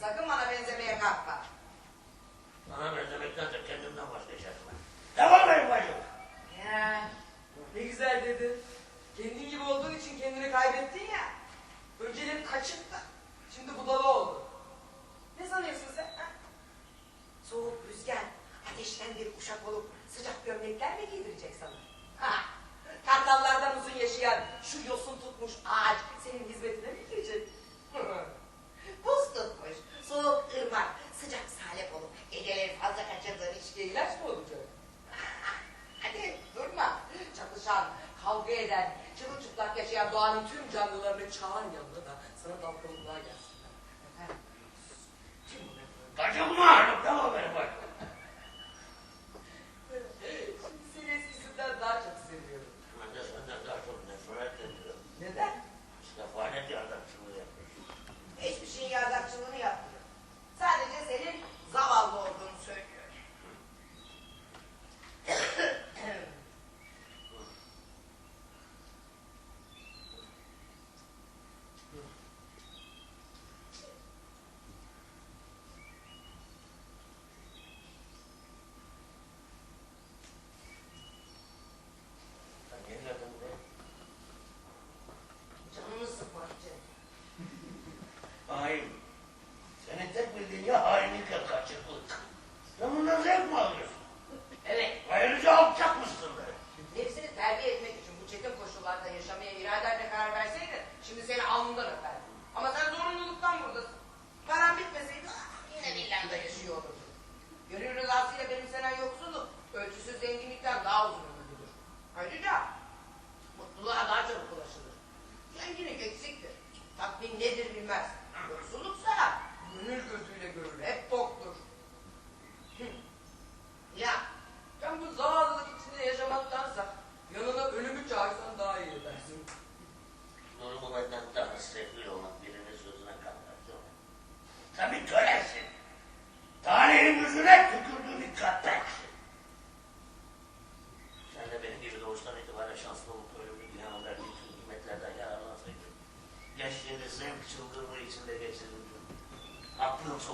Sakın bana benzemeye kalkma. Sana benzemekten de kendimden vazgeçerim ben. Devam edin bacım. Ya, ne güzel dedin. Kendin gibi olduğun için kendini kaybettin ya. Önceleri kaçıktı, şimdi budala oldu. Ne sanıyorsun sen? Ha? Soğuk rüzgar, ateşten bir kuşak olup sıcak gömlekler mi giydirecek sana? Ha, kartallardan uzun yaşayan şu yosun tutmuş ağaç senin hizmetine mi girecek? Buz tutmuş, soğuk ırmak, sıcak geceleri fazla kaçırdığın içkiye ilaç mı olacak? Hadi durma. Çatışan, kavga eden, çırılçıplak yaşayan doğanın tüm canlılarını çağır yanına da sana dalgalıklığa gelsinler. Efendim? Kim bu ne? Gönül rızasıyla benimsenen yoksulluk ölçüsüz zenginlikten daha uzun ömürlüdür. Ayrıca mutluluğa daha çabuk ulaşılır. Zenginlik eksiktir. Tatmin nedir bilmez. Yoksulluksa gönül gözüyle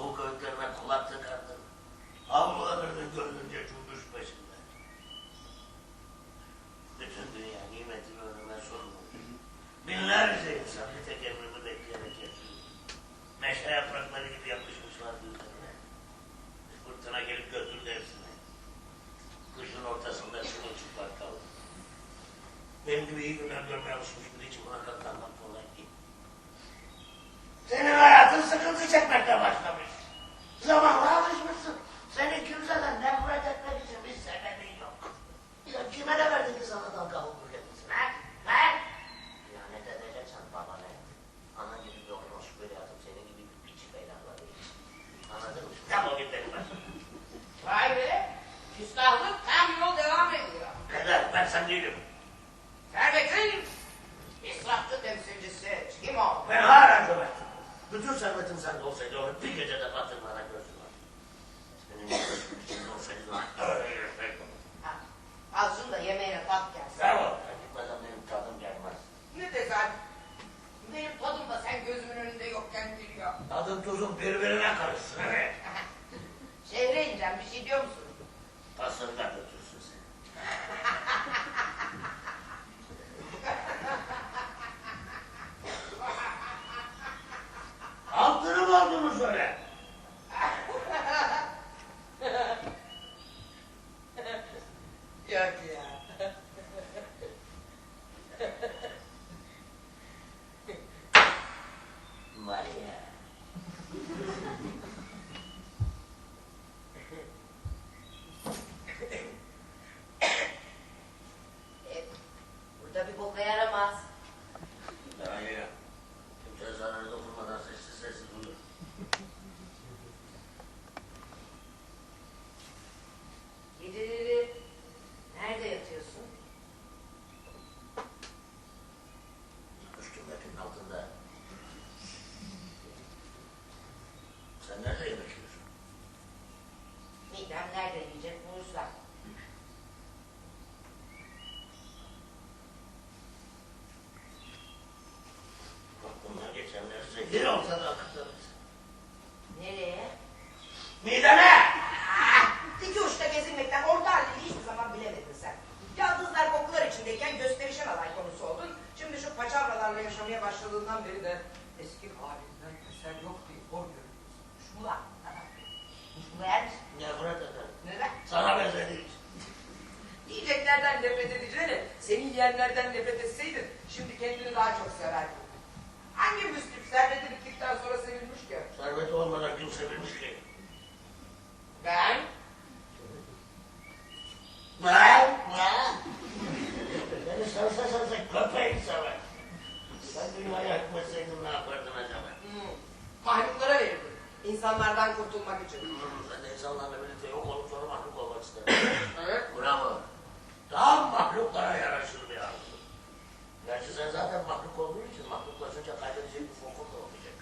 Soğuk öğütlerine kulak tıkardın. Avlularını görünce cümbüş peşinde. Bütün dünya nimetini önüme sundu. Binlerce insan bir tek emrimi bekleyerek yaşıyor. Meşe yaprakları gibi yapışmışlar sen değilim. Servetin israfçı temsilcisi kim o? Ben hala cömertim. Bütün servetim sende olsaydı onu bir gecede batırmana gözüm var. Senin için olsaydı lan öyle Azın da yemeğine tat gelsin. Bravo. Ben gitmeden benim tadım gelmez. Ne desen? Benim tadım da sen gözümün önünde yokken geliyor. Tadın tuzun birbirine karışsın evet. Şehre ineceğim bir şey diyor musun? Pasını Sen nerede yemek yiyorsun? Midem nerede yiyecek bulursa. Bak bunlar geçenler zehir olsa da akıtlarız. Nereye? Midene! Ah! İki uçta gezinmekten orta halini hiçbir zaman bilemedin sen. Yalnızlar kokular içindeyken gösterişen alay konusu oldun. Şimdi şu paçavralarla yaşamaya başladığından beri de eski hali. Yiyenlerden nefret etseydin şimdi kendini daha çok severdin. Hangi müslüm serveti bittikten sonra sevilmiş ki? Serveti olmadan kim sevilmiş ki? Ben? Ben? Ben? Beni sarsa sarsa köpeği sever. Sen dünyaya hükmetseydin ne yapardın acaba? Hmm. Mahluklara verirdim. İnsanlardan kurtulmak için. Hmm, Ben de insanlarla birlikte yok olup sonra mahluk olmak isterim. Evet. Bravo. Tam mahluklara. Gerçi sen zaten mahluk olduğun için mahluklaşınca kaybedecek bir fokun da olmayacak.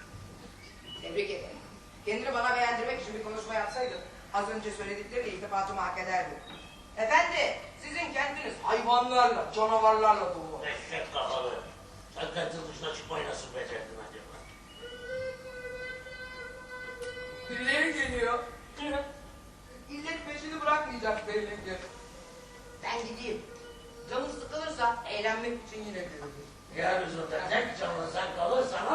Tebrik ederim. Kendini bana beğendirmek için bir konuşma yapsaydın az önce söyledikleriyle iltifatımı hak ederdin. Efendi, sizin kendiniz hayvanlarla, canavarlarla dolu. Eşek kafalı. Sen kentin dışına çıkmayı nasıl becerdin acaba? Birileri geliyor. İllet peşini bırakmayacak belli ki. Eğlenmek için yine gelirim. Yeryüzünde tek canlı sen kalırsan